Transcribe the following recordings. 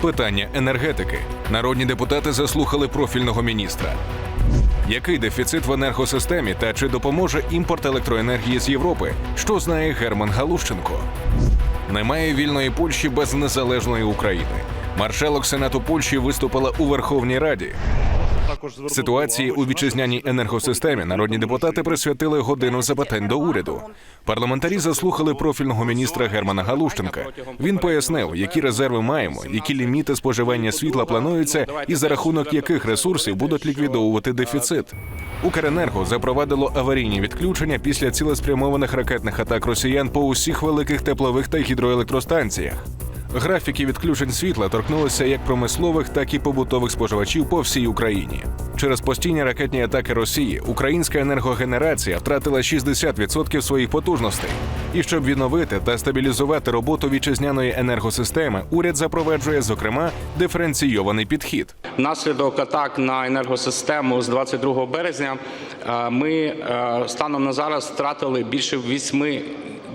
Питання енергетики. Народні депутати заслухали профільного міністра. Який дефіцит в енергосистемі та чи допоможе імпорт електроенергії з Європи? Що знає Герман Галущенко? Немає вільної Польщі без незалежної України. Маршалок Сенату Польщі виступила у Верховній Раді. Ситуації у вітчизняній енергосистемі народні депутати присвятили годину запитань до уряду. Парламентарі заслухали профільного міністра Германа Галущенка. Він пояснив, які резерви маємо, які ліміти споживання світла плануються, і за рахунок яких ресурсів будуть ліквідовувати дефіцит. Укренерго запровадило аварійні відключення після цілеспрямованих ракетних атак росіян по усіх великих теплових та гідроелектростанціях. Графіки відключень світла торкнулися як промислових, так і побутових споживачів по всій Україні. Через постійні ракетні атаки Росії українська енергогенерація втратила 60% своїх потужностей. І щоб відновити та стабілізувати роботу вітчизняної енергосистеми, уряд запроваджує зокрема диференційований підхід. Внаслідок атак на енергосистему з 22 березня е, ми е, станом на зараз втратили більше 8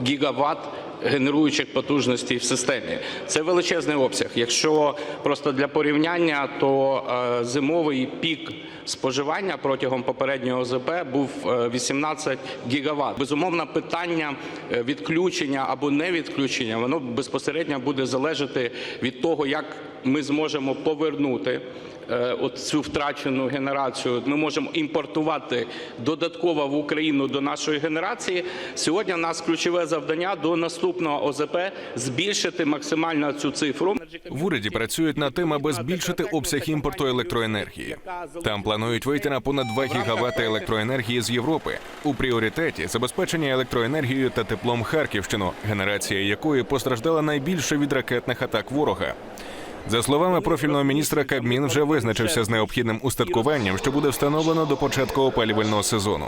гігаватт генеруючих потужностей в системі. Це величезний обсяг. Якщо просто для порівняння, то е, зимовий пік споживання протягом попереднього ОЗП був е, 18 гігаватт. Безумовно, питання е, відключення або не відключення, воно безпосередньо буде залежати від того, як ми зможемо повернути е, от цю втрачену генерацію. Ми можемо імпортувати додатково в Україну до нашої генерації. Сьогодні в нас ключове завдання до наступного ОЗП збільшити максимально цю цифру. В уряді працюють над тим, аби збільшити обсяг імпорту електроенергії. Там планують вийти на понад 2 гігавати електроенергії з Європи. У пріоритеті забезпечення електроенергією та теплом Харківщину, генерація якої постраждала найбільше від ракетних атак ворога. За словами профільного міністра, Кабмін вже визначився з необхідним устаткуванням, що буде встановлено до початку опалювального сезону.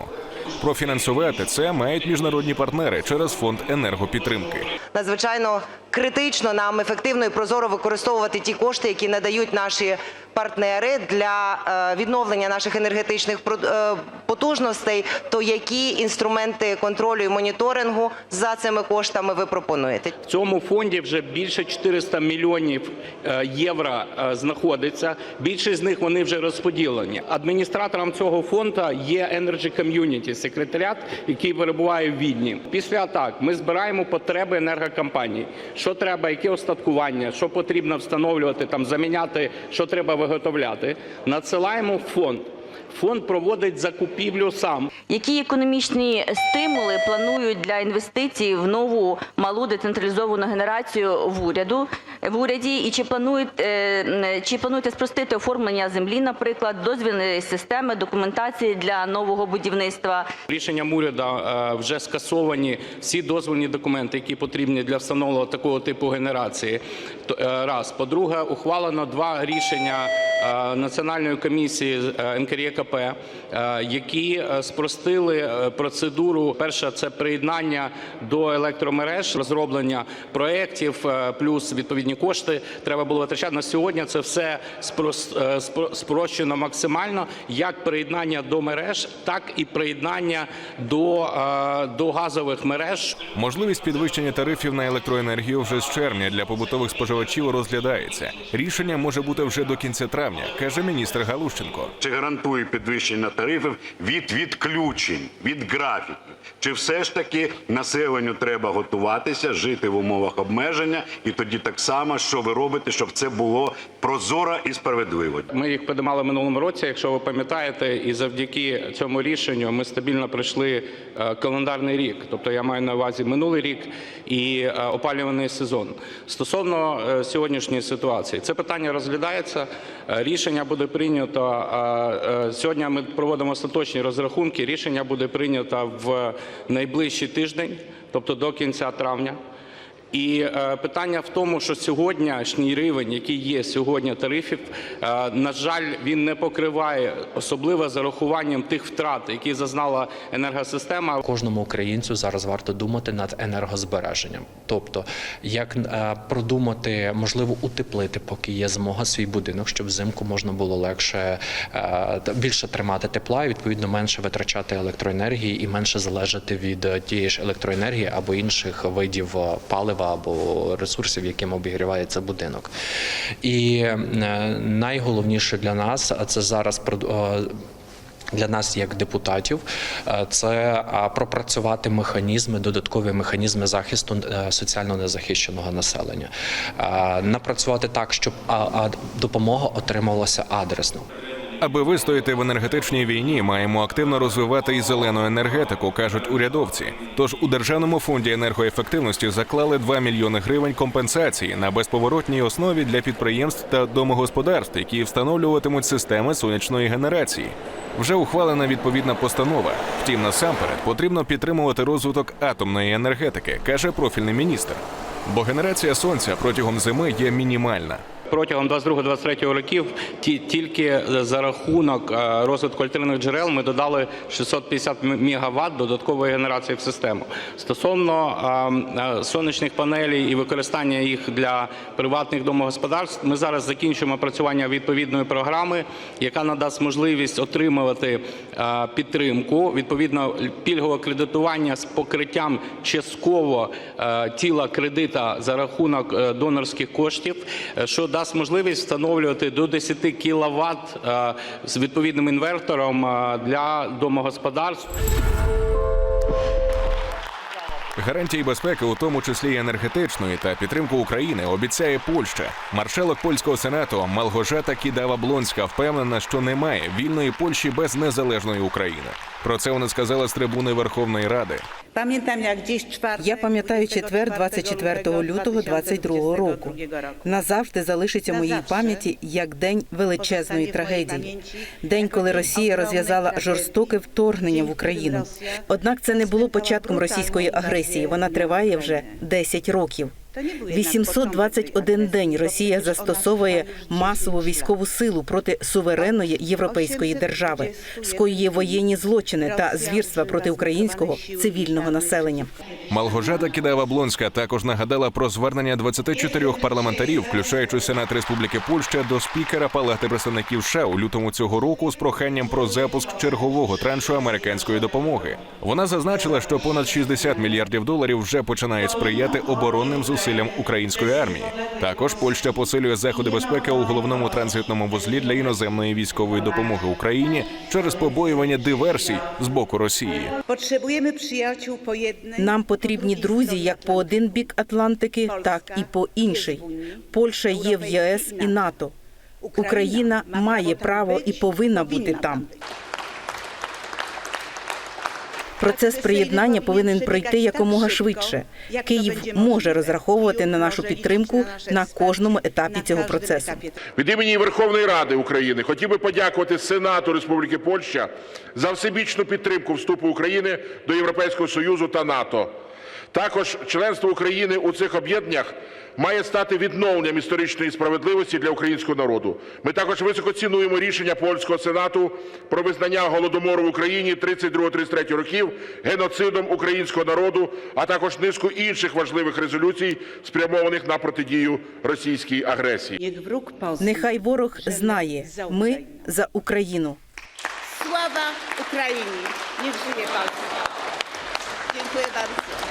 Профінансувати це мають міжнародні партнери через фонд енергопідтримки. надзвичайно критично нам ефективно і прозоро використовувати ті кошти, які надають наші партнери для е, відновлення наших енергетичних е, потужностей. То які інструменти контролю і моніторингу за цими коштами ви пропонуєте? В цьому фонді вже більше 400 мільйонів е, євро знаходиться. Більшість з них вони вже розподілені. Адміністратором цього фонду є Energy Community, секретаріат, який перебуває в Відні. Після атак ми збираємо потреби енергокомпаній. Що треба, яке остаткування, що потрібно встановлювати, там заміняти, що треба виготовляти. Надсилаємо в фонд. Фонд проводить закупівлю сам. Які економічні стимули планують для інвестицій в нову малу децентралізовану генерацію в уряду в уряді? І чи планують е, чи плануєте спростити оформлення землі, наприклад, дозвільної системи, документації для нового будівництва? Рішенням уряду е, вже скасовані всі дозвольні документи, які потрібні для встановлення такого типу генерації. То, е, Раз. По-друге, ухвалено два рішення Національної комісії е, НКРЄКП, е, які е, спростили е, процедуру. Перше це приєднання до електромереж, розроблення проєктів, е, плюс відповідні кошти треба було витрачати. На сьогодні це все е, спрощено максимально, як приєднання до мереж, так і приєднання до, е, до газових мереж. Можливість підвищення тарифів на електроенергію вже з червня для побутових споживачів розглядається. Рішення може бути вже до кінця травня, каже міністр Галущенко. Чи гарантує підвищення тарифів від відключень, від графіків? Чи все ж таки населенню треба готуватися, жити в умовах обмеження, і тоді так само, що ви робите, щоб це було прозоро і справедливо? Ми їх підіймали минулому році, якщо ви пам'ятаєте, і завдяки цьому рішенню ми стабільно пройшли е, календарний рік. Тобто я маю на увазі минулий рік і е, опалюваний сезон. Стосовно е, сьогоднішньої ситуації, це питання розглядається. Рішення буде прийнято сьогодні. Ми проводимо остаточні розрахунки. Рішення буде прийнято в найближчий тиждень, тобто до кінця травня. І е, питання в тому, що сьогоднішній рівень, який є сьогодні тарифів, е, на жаль, він не покриває, особливо за рахуванням тих втрат, які зазнала енергосистема. Кожному українцю зараз варто думати над енергозбереженням, тобто як е, продумати, можливо, утеплити, поки є змога свій будинок, щоб взимку можна було легше більше тримати тепла і відповідно менше витрачати електроенергії і менше залежати від тієї ж електроенергії або інших видів е, палива або ресурсів, яким обігрівається будинок. І е, найголовніше для нас це зараз е, для нас, як депутатів, е, це пропрацювати механізми, додаткові механізми захисту соціально незахищеного населення, напрацювати так, щоб допомога отримувалася адресно. Аби вистояти в енергетичній війні, маємо активно розвивати і зелену енергетику, кажуть урядовці. Тож у державному фонді енергоефективності заклали 2 мільйони гривень компенсації на безповоротній основі для підприємств та домогосподарств, які встановлюватимуть системи сонячної генерації. Вже ухвалена відповідна постанова. Втім, насамперед потрібно підтримувати розвиток атомної енергетики, каже профільний міністр. Бо генерація сонця протягом зими є мінімальна. Протягом 22-23 років ті, тільки за рахунок е, розвитку альтернативних джерел ми додали 650 МВт додаткової генерації в систему. Стосовно е, е, сонячних панелей і використання їх для приватних домогосподарств, ми зараз закінчуємо опрацювання відповідної програми, яка надасть можливість отримувати е, підтримку, відповідно пільгове кредитування з покриттям частково е, тіла кредита за рахунок е, донорських коштів, е, що дасть можливість встановлювати до 10 кВт з відповідним інвертором е, для домогосподарств. Гарантії безпеки, у тому числі енергетичної, та підтримку України обіцяє Польща. Маршалок польського сенату Малгожата Кідава-Блонська впевнена, що немає вільної Польщі без незалежної України. Про це вона сказала з трибуни Верховної Ради. Я пам'ятаю четвер 24 лютого 22 року. Назавжди залишиться в моїй пам'яті як день величезної трагедії. День, коли Росія розв'язала жорстоке вторгнення в Україну. Однак це не було початком російської агресії. Вона триває вже 10 років. 821 день Росія застосовує масову військову силу проти суверенної європейської держави, скоює воєнні злочини та звірства проти українського цивільного населення. Малгожата Кідава-Блонська також нагадала про звернення 24 парламентарів, включаючи Сенат Республіки Польща, до спікера Палати представників США у лютому цього року з проханням про запуск чергового траншу американської допомоги. Вона зазначила, що понад 60 мільярдів доларів вже починають сприяти оборонним зусиллям української армії. Також Польща посилює заходи безпеки у головному транзитному вузлі для іноземної військової допомоги Україні через побоювання диверсій з боку Росії. Potrzebujemy przyjaciół po jednej. Нам потрібні друзі як по один бік Атлантики, так і по інший. Польща є в ЄС і НАТО. Україна має право і повинна бути там. Процес приєднання повинен пройти якомога швидше. Київ може розраховувати на нашу підтримку на кожному етапі цього процесу. Від імені Верховної Ради України хотів би подякувати Сенату Республіки Польща за всебічну підтримку вступу України до Європейського Союзу та НАТО. Також членство України у цих об'єднаннях має стати відновленням історичної справедливості для українського народу. Ми також високо цінуємо рішення польського сенату про визнання голодомору в Україні 32-33 років геноцидом українського народу, а також низку інших важливих резолюцій, спрямованих на протидію російській агресії. Нехай ворог знає, ми за Україну. Sława Ukrainie. Niech żyje Polska. Dziękuję bardzo.